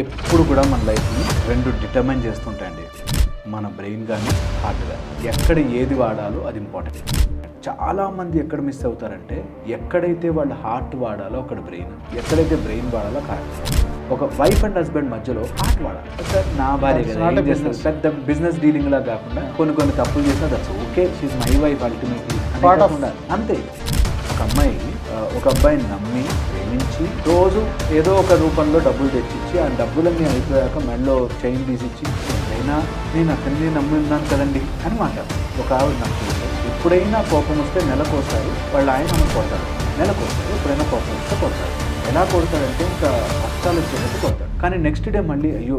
ఎప్పుడు కూడా మన లైఫ్ని రెండు డిటర్మైన్ చేస్తుంటాయండి. మన బ్రెయిన్ కానీ హార్ట్ కానీ. ఎక్కడ ఏది వాడాలో అది ఇంపార్టెంట్. చాలా మంది ఎక్కడ మిస్ అవుతారంటే ఎక్కడైతే వాళ్ళ హార్ట్ వాడాలో అక్కడ బ్రెయిన్ ఎక్కడైతే బ్రెయిన్ వాడాలో కరెక్ట్ ఒక వైఫ్ అండ్ హస్బెండ్ మధ్యలో హార్ట్ వాడాలి. సార్ నా భార్య. పెద్ద బిజినెస్ డీలింగ్ లా కాకుండా కొన్ని కొన్ని తప్పులు చేసినా that's okay she's my wife ultimately అంతే. ఒక అమ్మాయి ఒక అబ్బాయిని నమ్మి ప్రేమించి రోజు ఏదో ఒక రూపంలో డబ్బులు తెచ్చిచ్చి ఆ డబ్బులన్నీ అయిపోయాక మెడలో చైన్ తీసిచ్చి అయినా నేను అతన్ని నమ్మి కదండి అని మాట్లాడు. ఒక ఆవిడ నాకు ఎప్పుడైనా కోపం వస్తే నెలకోసారి వాళ్ళ ఆయన కొడతారు కొడతాడు. నెలకోసారి ఎప్పుడైనా కోపం వస్తే కొడతారు ఎలా కొడతాడంటే ఇంకా కష్టాలు వచ్చేటట్టు కొడతాడు. కానీ నెక్స్ట్ డే మళ్ళీ అయ్యో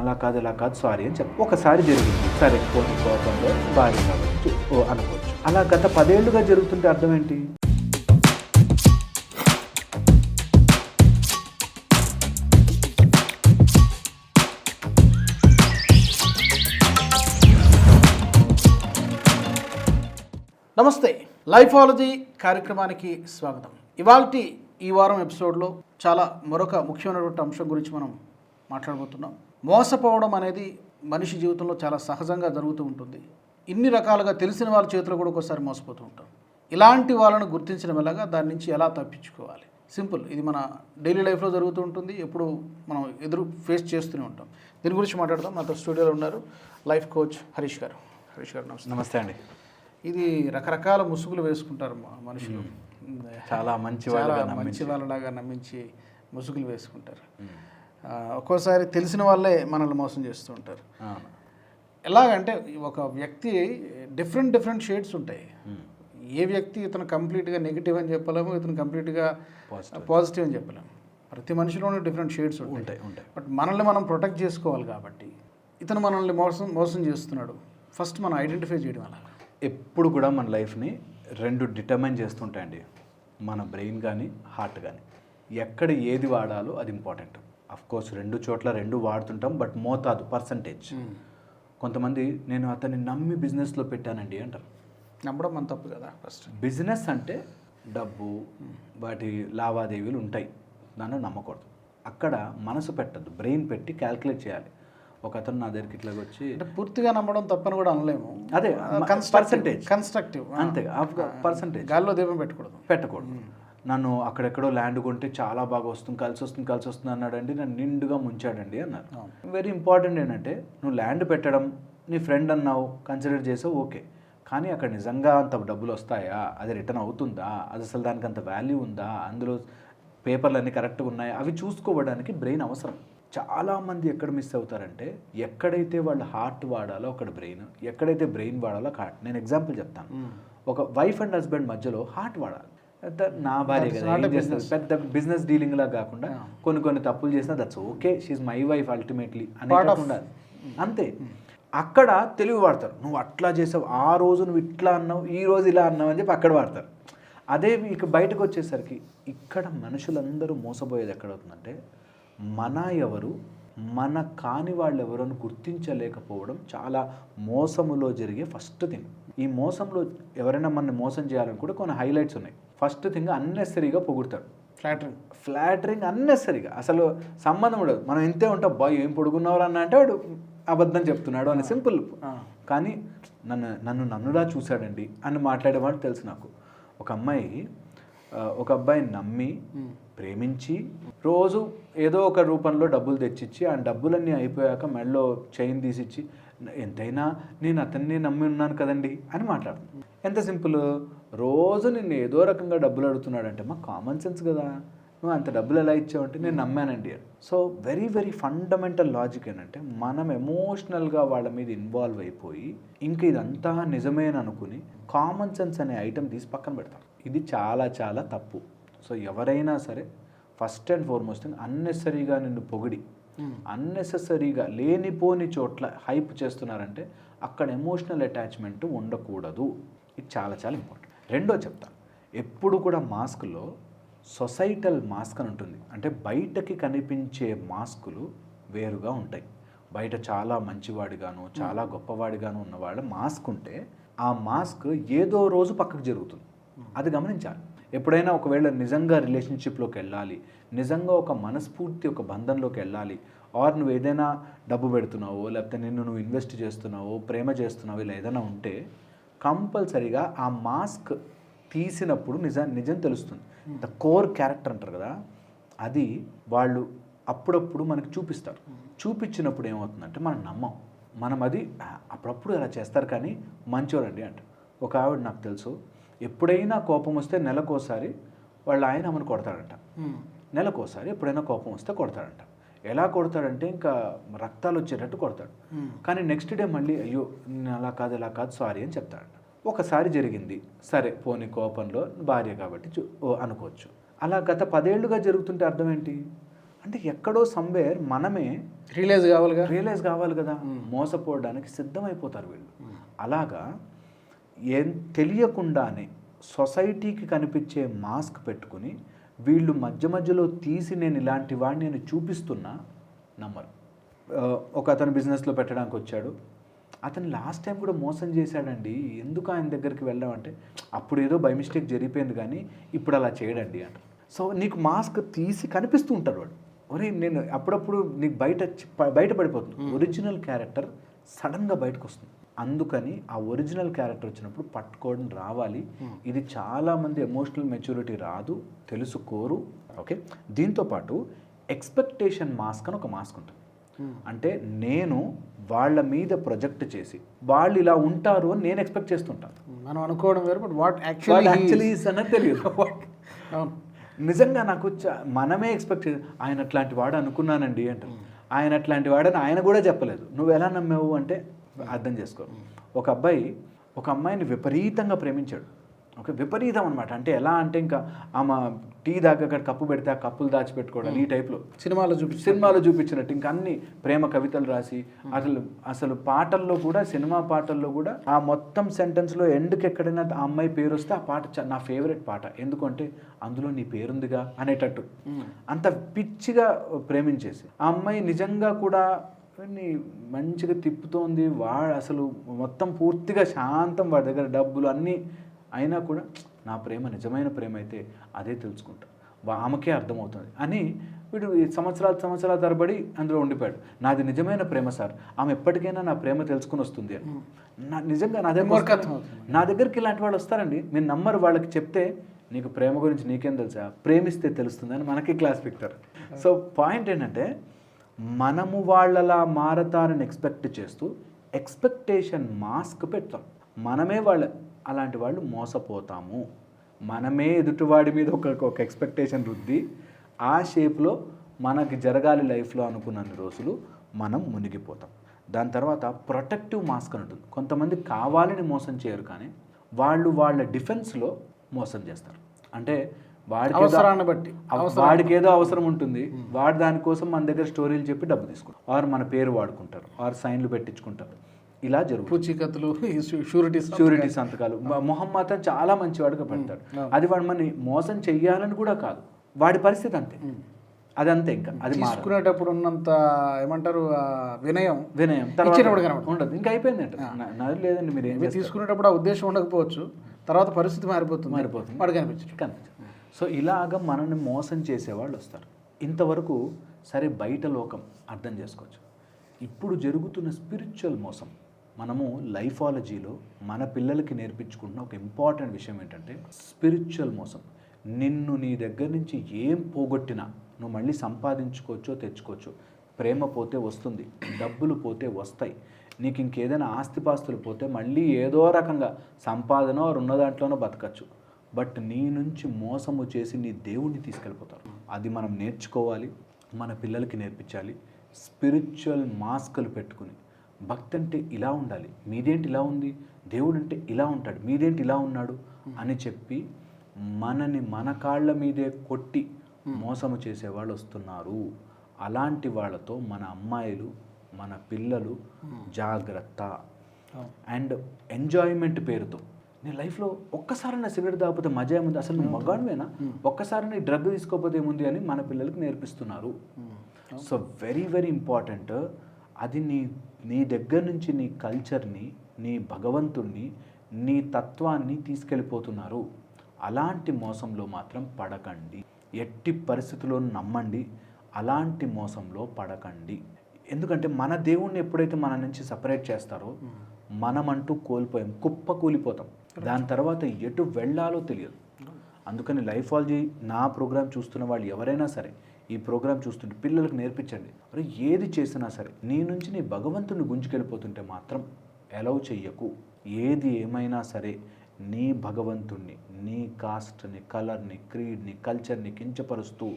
అలా కాదు ఇలా కాదు సారీ అని చెప్పి ఒకసారి జరిగింది. సరే కొన్ని కోపంలో భార్య కావచ్చు ఓ అనుకోవచ్చు. అలా గత పదేళ్ళుగా జరుగుతుంటే అర్థం ఏంటి? నమస్తే. లైఫాలజీ కార్యక్రమానికి స్వాగతం. ఇవాల్టి ఈ వారం ఎపిసోడ్లో చాలా మరొక ముఖ్యమైనటువంటి అంశం గురించి మనం మాట్లాడబోతున్నాం. మోసపోవడం అనేది మనిషి జీవితంలో చాలా సహజంగా జరుగుతూ ఉంటుంది. ఇన్ని రకాలుగా తెలిసిన వాళ్ళ చేతిలో కూడా ఒకసారి మోసపోతూ ఉంటాం ఇలాంటి వాళ్ళను గుర్తించడం ఎలాగా దాని నుంచి ఎలా తప్పించుకోవాలి? సింపుల్. ఇది మన డైలీ లైఫ్లో జరుగుతూ ఉంటుంది. ఎప్పుడు మనం ఎదురు ఫేస్ చేస్తూనే ఉంటాం. దీని గురించి మాట్లాడదాం. నాతో స్టూడియోలో ఉన్నారు లైఫ్ కోచ్ హరీష్ గారు. హరీష్ గారు నమస్తే. నమస్తే అండి. ఇది రకరకాల ముసుగులు వేసుకుంటారు మ- మనుషులు. చాలా మంచి చాలా వాళ్ళుగా మంచి. వాళ్ళలాగా నమ్మించి ముసుగులు వేసుకుంటారు. ఒక్కోసారి తెలిసిన వాళ్ళే మనల్ని మోసం చేస్తూ ఉంటారు. ఎలాగంటే ఒక వ్యక్తి డిఫరెంట్ డిఫరెంట్ షేడ్స్ ఉంటాయి. ఏ వ్యక్తి ఇతను కంప్లీట్గా నెగిటివ్ అని చెప్పలేము ఇతను కంప్లీట్గా. పాజిటివ్. అని చెప్పలేము. ప్రతి మనిషిలోనూ డిఫరెంట్ షేడ్స్ ఉంటాయి. ఉంటాయి ఉంటాయి. బట్ మనల్ని మనం ప్రొటెక్ట్ చేసుకోవాలి కాబట్టి ఇతను మనల్ని మోసం మోసం చేస్తున్నాడు. ఫస్ట్ మనం ఐడెంటిఫై చేయడం అలా ఎప్పుడు కూడా మన లైఫ్ని రెండు డిటర్మైన్ చేస్తుంటాయండి. మన బ్రెయిన్ కానీ హార్ట్ కానీ. ఎక్కడ ఏది వాడాలో అది ఇంపార్టెంట్. అఫ్ కోర్స్ రెండు చోట్ల రెండు వాడుతుంటాం బట్ మోతాదు పర్సంటేజ్ కొంతమంది నేను అతన్ని నమ్మి బిజినెస్లో పెట్టానండి అంటారు. నమ్మడం మన తప్పు కదా ఫస్ట్. బిజినెస్ అంటే డబ్బు వాటి లావాదేవీలు ఉంటాయి. దాన్ని నమ్మకూడదు. అక్కడ మనసు పెట్టద్దు బ్రెయిన్ పెట్టి క్యాల్కులేట్ చేయాలి. ఒక అతను నా దగ్గరికి ఇట్లా వచ్చి అంటే పూర్తిగా నమ్మడం తప్పని కూడా అనలేము. అదే పర్సంటేజ్ కన్స్ట్రక్టివ్ అంతే పర్సంటేజ్ గాల్లో దీపం పెట్టకూడదు. పెట్టకూడదు. నన్ను అక్కడెక్కడో ల్యాండ్ కొంటే చాలా బాగా వస్తుంది కలిసి వస్తుంది కలిసి వస్తుంది అన్నాడండి నన్ను నిండుగా ముంచాడండి అన్నారు. వెరీ ఇంపార్టెంట్ ఏంటంటే నువ్వు ల్యాండ్ పెట్టడం నీ ఫ్రెండ్ అన్నావు కన్సిడర్ చేసావు ఓకే కానీ అక్కడ నిజంగా అంత డబ్బులు వస్తాయా? అది రిటర్న్ అవుతుందా? అది అసలు దానికి అంత వాల్యూ ఉందా? అందులో పేపర్లు అన్నీ కరెక్ట్గా ఉన్నాయా? అవి చూసుకోవడానికి బ్రెయిన్ అవసరం. చాలామంది ఎక్కడ మిస్ అవుతారంటే ఎక్కడైతే వాళ్ళ హార్ట్ వాడాలో అక్కడ బ్రెయిన్ ఎక్కడైతే బ్రెయిన్ వాడాలో అక్కడ హార్ట్. నేను ఎగ్జాంపుల్ చెప్తాను. ఒక వైఫ్ అండ్ హస్బెండ్ మధ్యలో హార్ట్ వాడాలి. పెద్ద నా భార్య కదా? పెద్ద బిజినెస్ డీలింగ్ లా కాకుండా కొన్ని కొన్ని తప్పులు చేసినా that's okay she's my wife ultimately అని కాకుండా అంతే. అక్కడ తెలివి వాడతారు. నువ్వు అట్లా చేసావు ఆ రోజు నువ్వు ఇట్లా అన్నావు ఈ రోజు ఇలా అన్నావు అని చెప్పి అక్కడ వాడతారు. అదే మీకు బయటకు వచ్చేసరికి ఇక్కడ మనుషులందరూ మోసపోయేది ఎక్కడవుతుందంటే మన ఎవరు మన కాని వాళ్ళు ఎవరు అని గుర్తించలేకపోవడం చాలా మోసములో జరిగే ఫస్ట్ థింగ్ ఈ మోసంలో ఎవరైనా మనల్ని మోసం చేయాలని కూడా కొన్ని హైలైట్స్ ఉన్నాయి. ఫస్ట్ థింగ్ అన్నెసరీగా పొగుడతాడు. ఫ్లాటరింగ్ ఫ్లాటరింగ్ అన్నెసరీగా అసలు సంబంధం ఉండదు. మనం ఇంతే ఉంటాం. బాయ్ ఏం పొడుగున్నవారు అన్న అంటే వాడు అబద్ధం చెప్తున్నాడు అని సింపుల్ కానీ నన్ను నన్ను నన్నులా చూశాడండి అని మాట్లాడేవాడు తెలుసు నాకు. ఒక అమ్మాయి ఒక అబ్బాయిని నమ్మి ప్రేమించి రోజు ఏదో ఒక రూపంలో డబ్బులు తెచ్చిచ్చి ఆ డబ్బులన్నీ అయిపోయాక మెడలో చైన్ తీసిచ్చి ఎంతైనా నేను అతన్ని నమ్మి ఉన్నాను కదండి అని మాట్లాడుతుంది. ఎంత సింపుల్. రోజు నిన్ను ఏదో రకంగా డబ్బులు అడుగుతున్నాడంటే మా కామన్ సెన్స్ కదా. నువ్వు అంత డబ్బులు ఎలా ఇచ్చావంటే నేను నమ్మానండి అని. So very very fundamental logic ఏంటంటే మనం ఎమోషనల్గా వాళ్ళ మీద ఇన్వాల్వ్ అయిపోయి ఇంకా ఇదంతా నిజమే అని అనుకుని కామన్ సెన్స్ అనే ఐటెం తీసి పక్కన పెడతాం. ఇది చాలా చాలా తప్పు. సో ఎవరైనా సరే ఫస్ట్ అండ్ ఫార్మోస్ట్ అన్నెసరీగా నిన్ను పొగిడి అన్నెసెసరీగా లేనిపోని చోట్ల హైప్ చేస్తున్నారంటే అక్కడ ఎమోషనల్ అటాచ్మెంట్ ఉండకూడదు. ఇది చాలా చాలా ఇంపార్టెంట్ రెండో చెప్తాను ఎప్పుడు కూడా మాస్క్లో సొసైటల్ మాస్క్ అని ఉంటుంది. అంటే బయటకి కనిపించే మాస్కులు వేరుగా ఉంటాయి. బయట చాలా మంచివాడిగాను చాలా గొప్పవాడిగాను ఉన్నవాళ్ళ మాస్క్ ఉంటే ఆ మాస్క్ ఏదో రోజు పక్కకు జరుగుతుంది. అది గమనించాలి. ఎప్పుడైనా ఒకవేళ నిజంగా రిలేషన్షిప్లోకి వెళ్ళాలి నిజంగా ఒక మనస్ఫూర్తి ఒక బంధంలోకి వెళ్ళాలి ఆర్ నువ్వు ఏదైనా డబ్బు పెడుతున్నావో లేకపోతే నిన్ను నువ్వు ఇన్వెస్ట్ చేస్తున్నావో ప్రేమ చేస్తున్నావో ఇలా ఏదైనా ఉంటే కంపల్సరీగా ఆ మాస్క్ తీసినప్పుడు నిజం నిజం తెలుస్తుంది. ద కోర్ క్యారెక్టర్ అంటారు కదా అది వాళ్ళు అప్పుడప్పుడు మనకు చూపిస్తారు. చూపించినప్పుడు ఏమవుతుందంటే మనం నమ్మం. మనం అది అప్పుడప్పుడు అలా చేస్తారు కానీ మంచోరండి అంట. ఒక ఆవిడ నాకు తెలుసు ఎప్పుడైనా కోపం వస్తే నెలకోసారి వాళ్ళ ఆయన ఆమెను కొడతాడంట. నెలకోసారి ఎప్పుడైనా కోపం వస్తే కొడతాడంట. ఎలా కొడతాడంటే ఇంకా రక్తాలు వచ్చేటట్టు కొడతాడు. కానీ నెక్స్ట్ డే మళ్ళీ అయ్యో అలా కాదు ఇలా కాదు సారీ అని చెప్తాడంట. ఒకసారి జరిగింది. సరే పోని కోపంలో భార్య కాబట్టి అనుకోవచ్చు. అలా గత పదేళ్ళుగా జరుగుతుంటే అర్థం ఏంటి? అంటే ఎక్కడో సంవేర్ మనమే రిలీజ్ కావాలిగా? రియలైజ్ కావాలి కదా. మోసపోవడానికి సిద్ధమైపోతారు వీళ్ళు. అలాగా ఏం తెలియకుండానే సొసైటీకి కనిపించే మాస్క్ పెట్టుకుని వీళ్ళు మధ్య మధ్యలో తీసి నేను ఇలాంటి వాడిని నేను చూపిస్తున్నా నమ్మరు. ఒక అతను బిజినెస్లో పెట్టడానికి వచ్చాడు. అతను లాస్ట్ టైం కూడా మోసం చేశాడండి. ఎందుకు ఆయన దగ్గరికి వెళ్ళామంటే అప్పుడు ఏదో బై మిస్టేక్ జరిగిపోయింది కానీ ఇప్పుడు అలా చేయడండి అంట. సో నీకు మాస్క్ తీసి కనిపిస్తూ ఉంటారు వాడు. ఒరే నేను అప్పుడప్పుడు నీకు బయట బయట పడిపోతుంది. ఒరిజినల్ క్యారెక్టర్ సడన్గా బయటకు వస్తుంది అందుకని ఆ ఒరిజినల్ క్యారెక్టర్ వచ్చినప్పుడు పట్టుకోవడం రావాలి. ఇది చాలామంది ఎమోషనల్ మెచ్యూరిటీ రాదు తెలుసుకోరు. ఓకే? దీంతోపాటు ఎక్స్పెక్టేషన్ మాస్క్ అని ఒక మాస్క్ ఉంటుంది. అంటే నేను వాళ్ళ మీద ప్రొజెక్ట్ చేసి వాళ్ళు ఇలా ఉంటారు అని నేను ఎక్స్పెక్ట్ చేస్తుంటాను మనం అనుకోవడం వేరు బట్ వాట్ యాక్చువల్లీ అన్నది తెలియదు. నిజంగా నాకు మనమే ఎక్స్పెక్ట్ ఆయన అట్లాంటి వాడు అనుకున్నానండి అంటారు. ఆయన అట్లాంటి వాడని ఆయన కూడా చెప్పలేదు. నువ్వు ఎలా నమ్మావు అంటే అర్థం చేసుకో ఒక అబ్బాయి ఒక అమ్మాయిని విపరీతంగా ప్రేమించాడు. ఒక విపరీతం అనమాట అంటే ఎలా అంటే ఇంకా ఆమె టీ దాకా అక్కడ కప్పు పెడితే ఆ కప్పులు దాచిపెట్టుకోవడం ఈ టైప్లో. సినిమాలో చూపించి సినిమాలో చూపించినట్టు. ఇంకా అన్ని ప్రేమ కవితలు రాసి అసలు అసలు పాటల్లో కూడా సినిమా పాటల్లో కూడా ఆ మొత్తం సెంటెన్స్లో ఎండ్కి ఎక్కడైనా ఆ అమ్మాయి పేరు వస్తే ఆ పాట నా ఫేవరెట్ పాట. ఎందుకంటే అందులో నీ పేరుందిగా అనేటట్టు. అంత పిచ్చిగా ప్రేమించేసి. ఆ అమ్మాయి నిజంగా కూడా ని మంచిగా తిప్పుతోంది వాడు అసలు మొత్తం పూర్తిగా శాంతం వాడి దగ్గర డబ్బులు అన్నీ అయినా కూడా నా ప్రేమ నిజమైన ప్రేమ అయితే అదే తెలుసుకుంటా. ఆమెకే అర్థమవుతుంది. అని వీడు ఈ సంవత్సరాలు సంవత్సరాల తరబడి అందులో ఉండిపోయాడు. నాది నిజమైన ప్రేమ సార్. ఆమె ఎప్పటికైనా నా ప్రేమ తెలుసుకుని వస్తుంది అని. నా నిజంగా నా దగ్గర. నా దగ్గరికి ఇలాంటి వాళ్ళు వస్తారండి. మీరు నమ్మరు వాళ్ళకి చెప్తే నీకు ప్రేమ గురించి నీకేం తెలుసా? ప్రేమిస్తే తెలుస్తుంది అని మనకి క్లాస్ పెడతారు సో పాయింట్ ఏంటంటే మనము వాళ్ళలా మారతారని ఎక్స్పెక్ట్ చేస్తూ ఎక్స్పెక్టేషన్ మాస్క్ పెడతాం. మనమే వాళ్ళ అలాంటి వాళ్ళు మోసపోతాము. మనమే ఎదుటివాడి మీద ఒక ఒక ఎక్స్పెక్టేషన్ రుద్ది ఆ షేప్లో మనకి జరగాలి లైఫ్లో అనుకున్నన్ని రోజులు మనం మునిగిపోతాం. దాని తర్వాత ప్రొటెక్టివ్ మాస్క్ అని ఉంటుంది. కొంతమంది కావాలని మోసం చేయరు కానీ వాళ్ళు వాళ్ళ డిఫెన్స్లో మోసం చేస్తారు. అంటే వాడికి అవసరాన్ని బట్టి వాడికి ఏదో అవసరం ఉంటుంది. వాడు దానికోసం మన దగ్గర స్టోరీలు చెప్పి డబ్బు తీసుకుంటారు ఆర్ మన పేరు వాడుకుంటారు. ఆర్ సైన్లు పెట్టించుకుంటారు. ఇలా జరుగుతుంది. పూచీకత్తులు షూరిటీస్ షూరిటీ సంతకాలు. మొహం మాత్రం చాలా మంచివాడుగా పెడతాడు అది వాడు మన మోసం చెయ్యాలని కూడా కాదు. వాడి పరిస్థితి అంతే. అది అంతే ఇంకా. అది. తీసుకునేటప్పుడు ఉన్నంత ఏమంటారు వినయం వినయం. ఇచ్చినప్పుడు. ఉండదు. ఇంకా అయిపోయింది అంటే నాది లేదండి మీరు? తీసుకునేటప్పుడు ఆ ఉద్దేశం ఉండకపోవచ్చు. తర్వాత పరిస్థితి మారిపోతుంది. మారిపోతుంది. వాడు కనిపించదు. సో ఇలాగ మనల్ని మోసం చేసేవాళ్ళు వస్తారు. ఇంతవరకు సరే బయట లోకం అర్థం చేసుకోవచ్చు. ఇప్పుడు జరుగుతున్న స్పిరిచువల్ మోసం మనము లైఫాలజీలో మన పిల్లలకి నేర్పించుకుంటున్న ఒక ఇంపార్టెంట్ విషయం ఏంటంటే స్పిరిచువల్ మోసం. నిన్ను నీ దగ్గర నుంచి ఏం పోగొట్టినా నువ్వు మళ్ళీ సంపాదించుకోవచ్చో తెచ్చుకోవచ్చు ప్రేమ పోతే వస్తుంది డబ్బులు పోతే వస్తాయి. నీకు ఇంకేదైనా ఆస్తిపాస్తులు పోతే మళ్ళీ ఏదో రకంగా సంపాదన వారు ఉన్న దాంట్లోనో బతకచ్చు. బట్ నీ నుంచి మోసము చేసి నీ దేవుణ్ణి తీసుకెళ్ళిపోతారు. అది మనం నేర్చుకోవాలి మన పిల్లలకి నేర్పించాలి స్పిరిచువల్ మాస్కులు పెట్టుకుని. భక్తి అంటే ఇలా ఉండాలి. మీదేంటి ఇలా ఉంది? దేవుడు అంటే ఇలా ఉంటాడు. మీదేంటి ఇలా ఉన్నాడు? అని చెప్పి మనని మన కాళ్ళ మీదే కొట్టి మోసము చేసేవాళ్ళు వస్తున్నారు. అలాంటి వాళ్ళతో మన అమ్మాయిలు మన పిల్లలు జాగ్రత్త. అండ్ ఎంజాయ్మెంట్ పేరుతో. నీ లైఫ్లో ఒక్కసారి నా సిగరెట్ తాగకపోతే మజా ఏముంది? అసలు నువ్వు మగాడివేనా? ఒక్కసారి నీ డ్రగ్ తీసుకోకపోతే ఏముంది అని మన పిల్లలకి నేర్పిస్తున్నారు. So very very important. అది నీ నీ దగ్గర నుంచి నీ కల్చర్ని నీ భగవంతుణ్ణి నీ తత్వాన్ని తీసుకెళ్ళిపోతున్నారు. అలాంటి మోసంలో మాత్రం పడకండి. ఎట్టి పరిస్థితుల్లో నమ్మండి. అలాంటి మోసంలో పడకండి. ఎందుకంటే మన దేవుణ్ణి ఎప్పుడైతే మన నుంచి సపరేట్ చేస్తారో మనమంటూ కోల్పోయాం కుప్ప కూలిపోతాం. దాని తర్వాత ఎటు వెళ్ళాలో తెలియదు. అందుకని లైఫాలజీ నా ప్రోగ్రామ్ చూస్తున్న వాళ్ళు ఎవరైనా సరే ఈ ప్రోగ్రామ్ చూస్తుంటే పిల్లలకు నేర్పించండి. అరే ఏది చేసినా సరే నీ నుంచి నీ భగవంతుని గుంజుకెళ్ళిపోతుంటే మాత్రం అలౌ చెయ్యకు. ఏది ఏమైనా సరే నీ భగవంతుణ్ణి నీ కాస్ట్ని కలర్ని క్రీడ్ని కల్చర్ని కించపరుస్తూ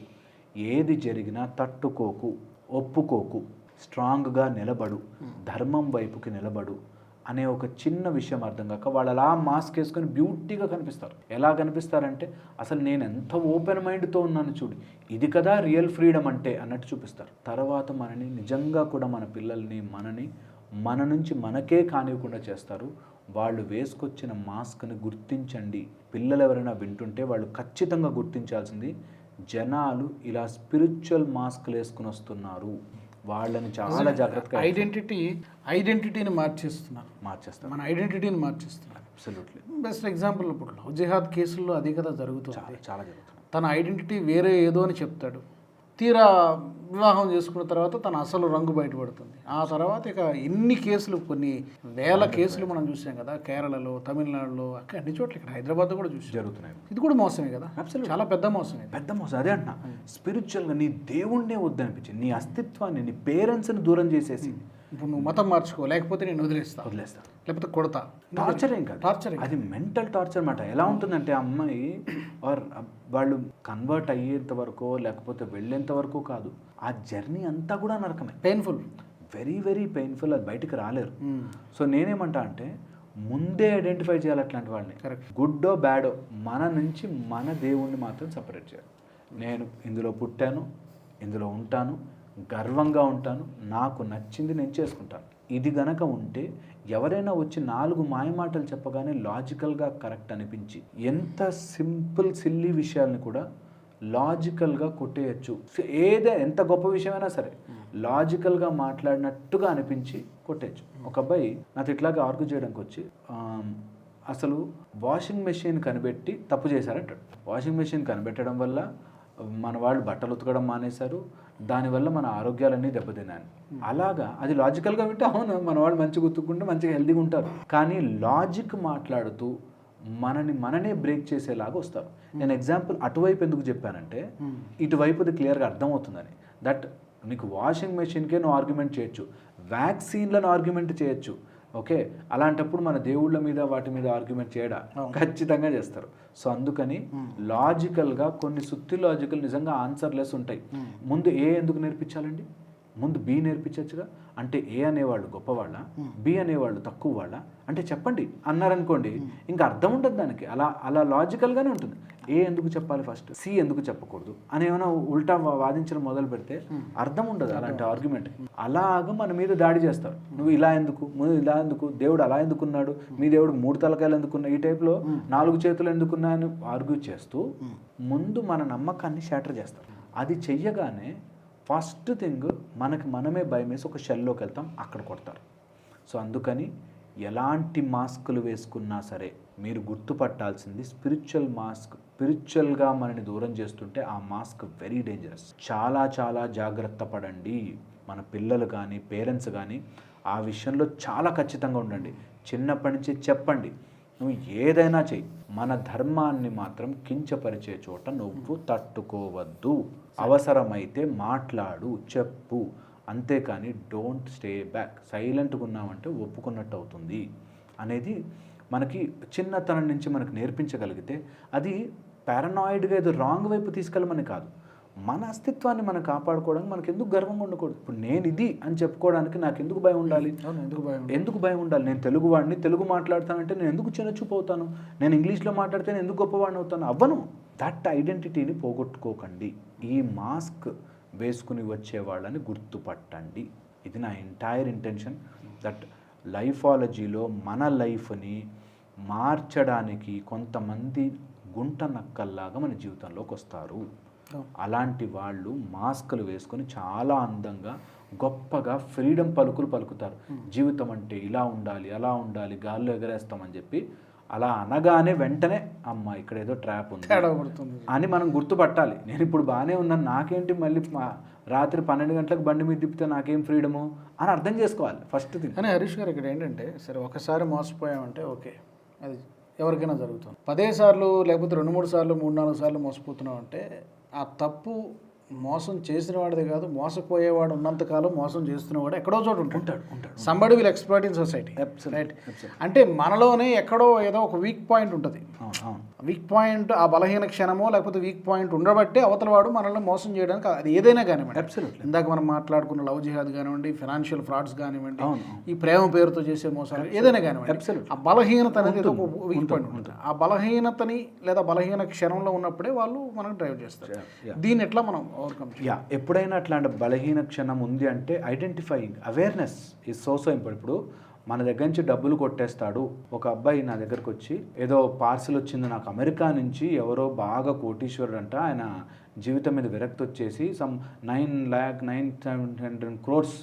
ఏది జరిగినా తట్టుకోకు ఒప్పుకోకు. స్ట్రాంగ్గా నిలబడు. ధర్మం వైపుకి నిలబడు. అనే ఒక చిన్న విషయం అర్థం కాక వాళ్ళు అలా మాస్క్ వేసుకొని బ్యూటీగా కనిపిస్తారు. ఎలా కనిపిస్తారంటే అసలు నేను ఎంత ఓపెన్ మైండ్తో ఉన్నాను చూడు ఇది కదా రియల్ ఫ్రీడమ్ అంటే అన్నట్టు చూపిస్తారు. తర్వాత మనని నిజంగా కూడా మన పిల్లల్ని మనని మన నుంచి మనకే కానివ్వకుండా చేస్తారు. వాళ్ళు వేసుకొచ్చిన మాస్క్ని గుర్తించండి. పిల్లలు ఎవరైనా వింటుంటే వాళ్ళు ఖచ్చితంగా గుర్తించాల్సింది జనాలు ఇలా స్పిరిచువల్ మాస్క్లు వేసుకుని వస్తున్నారు. వాళ్ళని చాలా జాగ్రత్తగా ఐడెంటిటీ ఐడెంటిటీని మార్చేస్తున్నారు. మార్చేస్తారు మన ఐడెంటిటీని మార్చేస్తున్నారు. అబ్సల్యూట్లీ బెస్ట్ ఎగ్జాంపుల్ ఇప్పుడు లవ్ జిహాద్ కేసుల్లో అది కదా జరుగుతుంది. చాలా చాలా జరుగుతుంది. తన ఐడెంటిటీ వేరే ఏదో అని చెప్తాడు. తీరా వివాహం చేసుకున్న తర్వాత తన అసలు రంగు బయటపడుతుంది. ఆ తర్వాత ఇక ఎన్ని కేసులు కొన్ని వేల కేసులు మనం చూసాం కదా కేరళలో తమిళనాడులో అక్కడ అన్ని చోట్ల ఇక్కడ హైదరాబాద్ కూడా చూసాం. జరుగుతున్నాయి. ఇది కూడా మోసమే కదా. చాలా పెద్ద మోసం ఇది. పెద్ద మోసం. అదే అంటున్నా. స్పిరిచువల్గా నీ దేవుణ్ణే వద్దనిపించింది నీ అస్తిత్వాన్ని నీ పేరెంట్స్ని దూరం చేసేసి ఇప్పుడు నువ్వు మతం మార్చుకో లేకపోతే నేను వదిలేస్తా. వదిలేస్తా. లేకపోతే కొడతా. టార్చర్ ఏం కాదు. టార్చర్ అది మెంటల్ టార్చర్ అనమాట ఎలా ఉంటుందంటే ఆ అమ్మాయి ఆర్ వాళ్ళు కన్వర్ట్ అయ్యేంత వరకు లేకపోతే వెళ్ళేంత వరకు కాదు. ఆ జర్నీ అంతా కూడా నరకమే. పెయిన్ఫుల్ వెరీ వెరీ పెయిన్ఫుల్ అది బయటికి రాలేరు. సో నేనేమంటా అంటే ముందే ఐడెంటిఫై చేయాలి అట్లాంటి వాళ్ళని. గుడ్డో బ్యాడో మన నుంచి మన దేవుణ్ణి మాత్రం సపరేట్ చేయాలి. నేను ఇందులో పుట్టాను ఇందులో ఉంటాను గర్వంగా ఉంటాను నాకు నచ్చింది నేను చేసుకుంటాను. ఇది గనక ఉంటే ఎవరైనా వచ్చి నాలుగు మాయమాటలు చెప్పగానే లాజికల్గా కరెక్ట్ అనిపించి ఎంత సింపుల్ సిల్లీ విషయాల్ని కూడా లాజికల్గా కొట్టేయచ్చు. ఏదే ఎంత గొప్ప విషయమైనా సరే లాజికల్గా మాట్లాడినట్టుగా అనిపించి కొట్టేయచ్చు. ఒక అబ్బాయి నాతో ఇట్లాగే ఆర్గ్యూ చేయడానికి వచ్చి అసలు వాషింగ్ మెషిన్ కనిపెట్టి తప్పు చేశారంటాడు. వాషింగ్ మెషిన్ కనిపెట్టడం వల్ల మన వాళ్ళు బట్టలు ఉతకడం మానేశారు దానివల్ల మన ఆరోగ్యాలన్నీ దెబ్బతిన్నాయి. అలాగా అది లాజికల్గా వింటే అవును మన వాళ్ళు మంచిగా ఉతుక్కుంటే మంచిగా హెల్తీగా ఉంటారు. కానీ లాజిక్ మాట్లాడుతూ మనని మననే బ్రేక్ చేసేలాగా వస్తారు. నేను ఎగ్జాంపుల్ అటువైపు ఎందుకు చెప్పానంటే ఇటువైపుది క్లియర్గా అర్థమవుతుందని. దట్ నీకు వాషింగ్ మెషిన్కే నువ్వు ఆర్గ్యుమెంట్ చేయొచ్చు. వ్యాక్సిన్లను ఆర్గ్యుమెంట్ చేయొచ్చు. ఓకే? అలాంటప్పుడు మన దేవుళ్ళ మీద వాటి మీద ఆర్గ్యుమెంట్ చేయడా? ఖచ్చితంగా చేస్తారు. సో అందుకని లాజికల్గా కొన్ని సుత్తి లాజికల్ నిజంగా ఆన్సర్లెస్ ఉంటాయి. ముందు ఏ ఎందుకు నేర్పించాలండి? ముందు బి నేర్పించచ్చుగా? అంటే ఏ అనేవాళ్ళు గొప్పవాళ్ళ? బి అనేవాళ్ళు తక్కువ వాళ్ళ అంటే చెప్పండి. అన్నారనుకోండి ఇంకా అర్థం ఉండదు దానికి. అలా అలా లాజికల్గానే ఉంటుంది. ఏ ఎందుకు చెప్పాలి ఫస్ట్ సి ఎందుకు చెప్పకూడదు? అని ఏమైనా ఉల్టా వాదించడం మొదలు పెడితే అర్థం ఉండదు అలాంటి ఆర్గ్యుమెంట్ అలాగ మన మీద దాడి చేస్తారు. నువ్వు ఇలా ఎందుకు? నువ్వు ఇలా ఎందుకు? దేవుడు అలా ఎందుకున్నాడు? మీ దేవుడు మూడు తలకాయలు ఎందుకున్నా ఈ టైప్లో నాలుగు చేతులు ఎందుకున్నాయని ఆర్గ్యూ చేస్తూ ముందు మన నమ్మకాన్ని షాటర్ చేస్తారు. అది చెయ్యగానే ఫస్ట్ థింగ్ మనకి మనమే భయం వేసి ఒక షెల్లోకి వెళ్తాం అక్కడ కొడతారు. సో అందుకని ఎలాంటి మాస్కులు వేసుకున్నా సరే మీరు గుర్తుపట్టాల్సింది స్పిరిచువల్ మాస్క్ స్పిరిచువల్గా మనని దూరం చేస్తుంటే ఆ మాస్క్ వెరీ డేంజరస్. చాలా చాలా జాగ్రత్త పడండి. మన పిల్లలు కానీ పేరెంట్స్ కానీ ఆ విషయంలో చాలా ఖచ్చితంగా ఉండండి. చిన్నప్పటి నుంచి చెప్పండి. నువ్వు ఏదైనా చెయ్యి మన ధర్మాన్ని మాత్రం కించపరిచే చోట నువ్వు తట్టుకోవద్దు. అవసరమైతే మాట్లాడు చెప్పు. అంతేకాని డోంట్ స్టే బ్యాక్. సైలెంట్గా ఉన్నామంటే ఒప్పుకున్నట్టు అవుతుంది అనేది మనకి చిన్నతనం నుంచి మనకు నేర్పించగలిగితే అది పారనాయిడ్గా ఏదో రాంగ్ వైపు తీసుకెళ్ళమని కాదు. మన అస్తిత్వాన్ని మనం కాపాడుకోవడానికి మనకు ఎందుకు గర్వంగా ఉండకూడదు. ఇప్పుడు నేను ఇది అని చెప్పుకోవడానికి నాకు ఎందుకు భయం ఉండాలి? ఎందుకు భయం ఎందుకు భయం ఉండాలి? నేను తెలుగు వాడిని తెలుగు మాట్లాడతానంటే నేను ఎందుకు చిన్నచూపు అవుతాను? నేను ఇంగ్లీష్లో మాట్లాడితే నేను ఎందుకు గొప్పవాడిని అవుతాను? అవ్వను. దట్ ఐడెంటిటీని పోగొట్టుకోకండి. ఈ మాస్క్ వేసుకుని వచ్చే వాళ్ళని గుర్తుపట్టండి. ఇది నా ఎంటైర్ ఇంటెన్షన్. దట్ లైఫాలజీలో మన లైఫ్ని మార్చడానికి కొంతమంది గుంట నక్కల్లాగా మన జీవితంలోకి వస్తారు. అలాంటి వాళ్ళు మాస్కులు వేసుకొని చాలా అందంగా గొప్పగా ఫ్రీడమ్ పలుకులు పలుకుతారు. జీవితం అంటే ఇలా ఉండాలి అలా ఉండాలి గాల్లో ఎగరేస్తామని చెప్పి అలా అనగానే వెంటనే అమ్మ ఇక్కడ ఏదో ట్రాప్ ఉంది అని మనం గుర్తుపట్టాలి. నేను ఇప్పుడు బాగానే ఉన్నాను నాకేంటి మళ్ళీ రాత్రి పన్నెండు గంటలకు బండి మీద తిప్పితే నాకేం ఫ్రీడము అని అర్థం చేసుకోవాలి ఫస్ట్ థింగ్. కానీ హరీష్ గారు ఇక్కడ ఏంటంటే సరే ఒకసారి మోసపోయామంటే ఓకే అది ఎవరికైనా జరుగుతుంది. పదే సార్లు లేకపోతే రెండు మూడు సార్లు మూడు నాలుగు సార్లు మోసపోతున్నాం అంటే ఆ తప్పు మోసం చేసిన వాడిదే కాదు మోసపోయేవాడు ఉన్నంతకాలం మోసం చేస్తున్నవాడు ఎక్కడో చోట ఉంటాడు. ఉంటాడు somebody will exploit in society right. అంటే మనలోనే ఎక్కడో ఏదో ఒక వీక్ పాయింట్ ఉంటుంది. వీక్ పాయింట్ ఆ బలహీన క్షణమో లేకపోతే వీక్ పాయింట్ ఉండబట్టే అవతల వాడు మనల్ని మోసం చేయడానికి అది ఏదైనా కానివ్వండి. అబ్సల్యూట్లీ ఇందాక మనం మాట్లాడుకున్న లవ్ జిహాద్ కానివ్వండి ఫైనాన్షియల్ ఫ్రాడ్స్ కానివ్వండి ఈ ప్రేమ పేరుతో చేసే మోసాలు ఏదైనా కానివ్వండి Absolutely. ఆ బలహీనత అనేది ఒక వీక్ పాయింట్ ఉంటుంది. ఆ బలహీనతని లేదా బలహీన క్షణంలో ఉన్నప్పుడే వాళ్ళు మనకు డ్రైవ్ చేస్తారు. దీన్ని ఎట్లా మనం ఓవర్కమ్ యా ఎప్పుడైనా అట్లాంటి బలహీన క్షణం ఉంది అంటే identifying awareness is so so important ఇప్పుడు మన దగ్గర నుంచి డబ్బులు కొట్టేస్తాడు. ఒక అబ్బాయి నా దగ్గరకు వచ్చి ఏదో పార్సిల్ వచ్చింది నాకు అమెరికా నుంచి ఎవరో బాగా కోటీశ్వరుడు అంట ఆయన జీవితం మీద విరక్తి వచ్చేసి some nine lakh nine seven hundred crores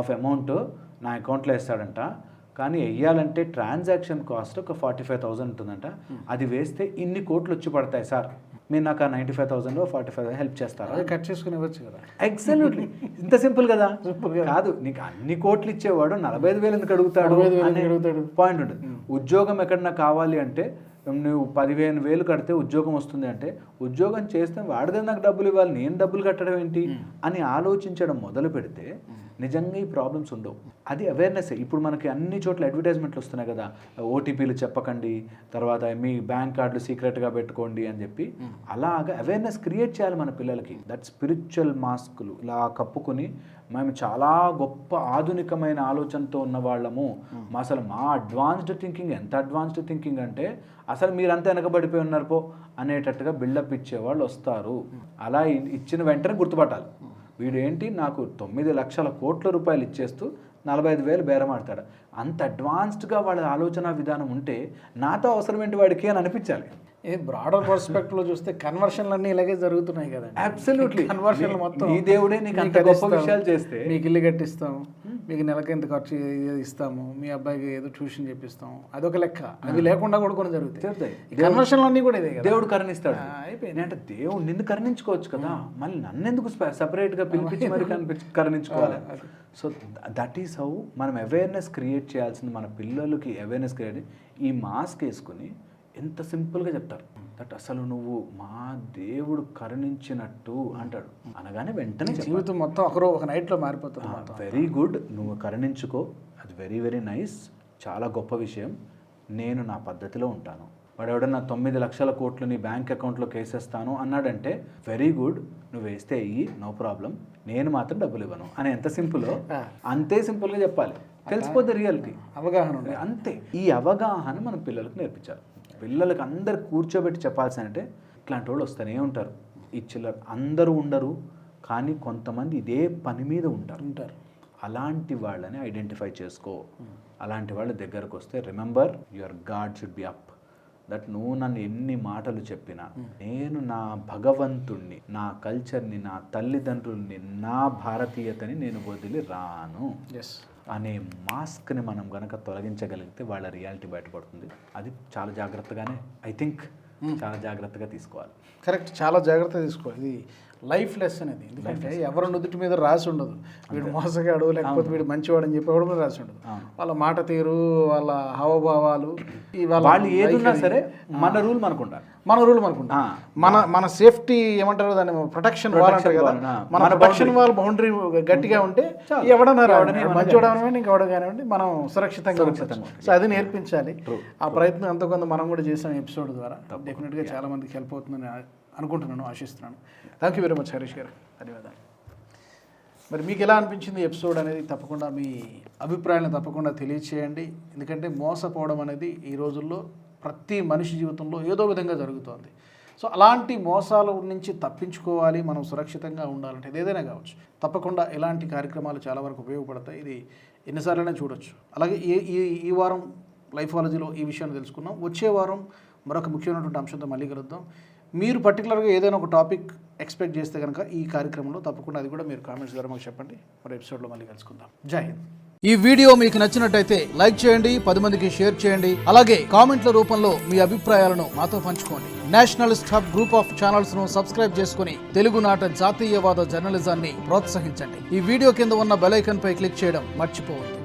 of amount నా అకౌంట్లో వేస్తాడంట. కానీ వెయ్యాలంటే ట్రాన్సాక్షన్ కాస్ట్ ఒక ఫార్టీ ఫైవ్ థౌసండ్ ఉంటుందంట అది వేస్తే ఇన్ని కోట్లు వచ్చి పడతాయి సార్. మీరు నాకు ఆ ninety five thousand forty five help చేస్తారా? అదే కట్ చేసుకుని ఇవ్వచ్చు కదా. ఎగ్జాక్ట్లీ ఇంత సింపుల్ కదా? కాదు నీకు అన్ని కోట్లు ఇచ్చేవాడు నలభై ఐదు వేలు ఎందుకు అడుగుతాడు 45,000 అనే ఎందుకు అడుగుతాడు? పాయింట్ ఉంటుంది. ఉద్యోగం ఎక్కడన్నా కావాలి అంటే నువ్వు పదివేలు వేలు కడితే ఉద్యోగం వస్తుంది అంటే ఉద్యోగం చేస్తే వాడిదే నాకు డబ్బులు ఇవ్వాలి నేను డబ్బులు కట్టడం ఏంటి? అని ఆలోచించడం మొదలు పెడితే నిజంగా ఈ ప్రాబ్లమ్స్ ఉండవు. అది అవేర్నెస్ ఇప్పుడు మనకి అన్ని చోట్ల అడ్వర్టైజ్మెంట్లు వస్తున్నాయి కదా. ఓటీపీలు చెప్పకండి తర్వాత మీ బ్యాంక్ కార్డులు సీక్రెట్గా పెట్టుకోండి అని చెప్పి. అలాగా అవేర్నెస్ క్రియేట్ చేయాలి మన పిల్లలకి. దట్ స్పిరిచువల్ మాస్కులు ఇలా కప్పుకొని మేము చాలా గొప్ప ఆధునికమైన ఆలోచనతో ఉన్న వాళ్ళము. మా అసలు మా అడ్వాన్స్డ్ థింకింగ్ ఎంత అడ్వాన్స్డ్ థింకింగ్ అంటే అసలు మీరంతా వెనకబడిపోయి ఉన్నారు పో అనేటట్టుగా బిల్డప్ ఇచ్చేవాళ్ళు వస్తారు. అలా ఇచ్చిన వెంటనే గుర్తుపట్టాలి. వీడు ఏంటి నాకు తొమ్మిది లక్షల కోట్ల రూపాయలు ఇచ్చేస్తూ నలభై ఐదు వేలు బేరమాడతాడు అంత అడ్వాన్స్డ్గా వాళ్ళ ఆలోచన విధానం ఉంటే నాతో అవసరం ఏంటి వాడికి అని అనిపించాలి ఏ బ్రాడర్ పర్స్పెక్టివ్లో చూస్తే కన్వర్షన్లు అన్నీ ఇలాగే జరుగుతున్నాయి కదా Absolutely. కన్వర్షన్లు మొత్తం నీ దేవుడే నీకు అంత గొప్ప విషయాలు చేస్తే. మీకు ఇల్లు కట్టిస్తాం మీకు నెలకి ఎంత ఖర్చు ఇస్తాము? మీ అబ్బాయికి ఏదో ట్యూషన్ చెప్పిస్తాం అదొక లెక్క. అవి లేకుండా కూడా కొన్ని జరుగుతాయి. కన్వర్షన్లు అన్నీ కూడా ఇదే దేవుడు కరుణిస్తాడు. అయిపోయింది. అంటే దేవుడు నిన్ను కరుణించుకోవచ్చు కదా? మళ్ళీ నన్ను ఎందుకు సపరేట్గా పిలిపించి మరి కనిపించి కరుణించుకోవాలి? సో దట్ ఈస్ హౌ మనం అవేర్నెస్ క్రియేట్ చేయాల్సింది మన పిల్లలకి అవేర్నెస్ క్రియేట్ ఈ మాస్క్ వేసుకుని ఎంత సింపుల్గా చెప్తారు. దట్ అసలు నువ్వు మా దేవుడు కరుణించినట్టు అంటాడు. అనగానే వెంటనే జీవితం మొత్తం ఒకరో ఒక నైట్లో మారిపోతుంది వెరీ గుడ్ నువ్వు కరుణించుకో. అది వెరీ వెరీ నైస్ చాలా గొప్ప విషయం. నేను నా పద్ధతిలో ఉంటాను. వాడు ఎవడన్నా తొమ్మిది లక్షల కోట్లు నీ బ్యాంక్ అకౌంట్లోకి వేసేస్తాను అన్నాడంటే వెరీ గుడ్ నువ్వు వేస్తే అయ్యి నో ప్రాబ్లం నేను మాత్రం డబ్బులు ఇవ్వను. అని ఎంత సింపుల్. అంతే సింపుల్గా చెప్పాలి. తెలిసిపోద్ది రియాలిటీ అవగాహన అంతే. ఈ అవగాహన మనం పిల్లలకు నేర్పించాలి. పిల్లలకు అందరు కూర్చోబెట్టి చెప్పాల్సి అంటే ఇట్లాంటి వాళ్ళు వస్తూనే ఉంటారు. ఈ చిల్లర అందరూ ఉండరు కానీ కొంతమంది ఇదే పని మీద ఉంటారు. ఉంటారు. అలాంటి వాళ్ళని ఐడెంటిఫై చేసుకో. అలాంటి వాళ్ళ దగ్గరకు వస్తే remember your god should be up. That నువ్వు నన్ను ఎన్ని మాటలు చెప్పినా నేను నా భగవంతుణ్ణి నా కల్చర్ని నా తల్లిదండ్రుల్ని నా భారతీయతని నేను వదిలి రాను. ఎస్ అనే మాస్క్ని మనం గనక తొలగించగలిగితే వాళ్ళ రియాలిటీ బయటపడుతుంది. అది చాలా జాగ్రత్తగానే ఐ థింక్ చాలా జాగ్రత్తగా తీసుకోవాలి. కరెక్ట్ చాలా జాగ్రత్త తీసుకో ఇది లైఫ్ లెసన్ ఇది. ఎందుకంటే ఎవరి నుదుటి మీద రాసి ఉండదు. వీడు మోసగాడు లేకపోతే వీడు మంచివాడు అని చెప్పి ఎవరి మీద రాసి ఉండదు. వాళ్ళ మాట తీరు వాళ్ళ హావభావాలు వాళ్ళ వాళ్ళు ఏదున్నా. సరే మన రూల్ మనకు ఉండాలి మన రూల్ మనకుంటాం ఆ. మన మన సేఫ్టీ ఏమంటారు దాన్ని? ప్రొటెక్షన్ వాల్ అంటారు కదా. మన ప్రొటెక్షన్ వాల్ బౌండరీ గట్టిగా ఉంటే. ఎవడన్నా రావడం మంచివాడు కానివ్వండి ఇంకెవడ కానివ్వండి మనం సురక్షితంగా. సో అది నేర్పించాలి. ఆ ప్రయత్నం ఎంతో కొంత మనం కూడా చేసాం ఎపిసోడ్ ద్వారా. డెఫినెట్గా చాలా మందికి హెల్ప్ అవుతుందని అనుకుంటున్నాను ఆశిస్తున్నాను. Thank you very much Harish garu. ధన్యవాదాలు. మరి మీకు ఎలా అనిపించింది ఎపిసోడ్ అనేది తప్పకుండా మీ అభిప్రాయాలను తప్పకుండా తెలియచేయండి. ఎందుకంటే మోసపోవడం అనేది ఈ రోజుల్లో ప్రతి మనిషి జీవితంలో ఏదో విధంగా జరుగుతోంది. సో అలాంటి మోసాల నుంచి తప్పించుకోవాలి మనం సురక్షితంగా ఉండాలంటే ఏదైనా కావచ్చు. తప్పకుండా ఇలాంటి కార్యక్రమాలు చాలా వరకు ఉపయోగపడతాయి. ఇది ఎన్నిసార్లైనా చూడొచ్చు. అలాగే ఈ ఈ ఈ వారం లైఫాలజీలో ఈ విషయాన్ని తెలుసుకున్నాం వచ్చే వారం మరొక ముఖ్యమైనటువంటి అంశంతో మళ్ళీ కలుద్దాం. మీరు పర్టికులర్గా ఏదైనా ఒక టాపిక్ ఎక్స్పెక్ట్ చేస్తే కనుక ఈ కార్యక్రమంలో తప్పకుండా అది కూడా మీరు కామెంట్స్ ద్వారా మాకు చెప్పండి. మరి ఎపిసోడ్లో మళ్ళీ కలుసుకుందాం. జై హింద్. ఈ వీడియో మీకు నచ్చినట్టయితే లైక్ చేయండి పది మందికి షేర్ చేయండి అలాగే కామెంట్ల రూపంలో మీ అభిప్రాయాలను మాతో పంచుకోండి. నేషనలిస్ట్ హబ్ గ్రూప్ ఆఫ్ ఛానల్స్ను సబ్స్క్రైబ్ చేసుకుని తెలుగునాట జాతీయవాద జర్నలిజాన్ని ప్రోత్సహించండి. ఈ వీడియో కింద ఉన్న బెల్ పై క్లిక్ చేయడం మర్చిపోవద్దు.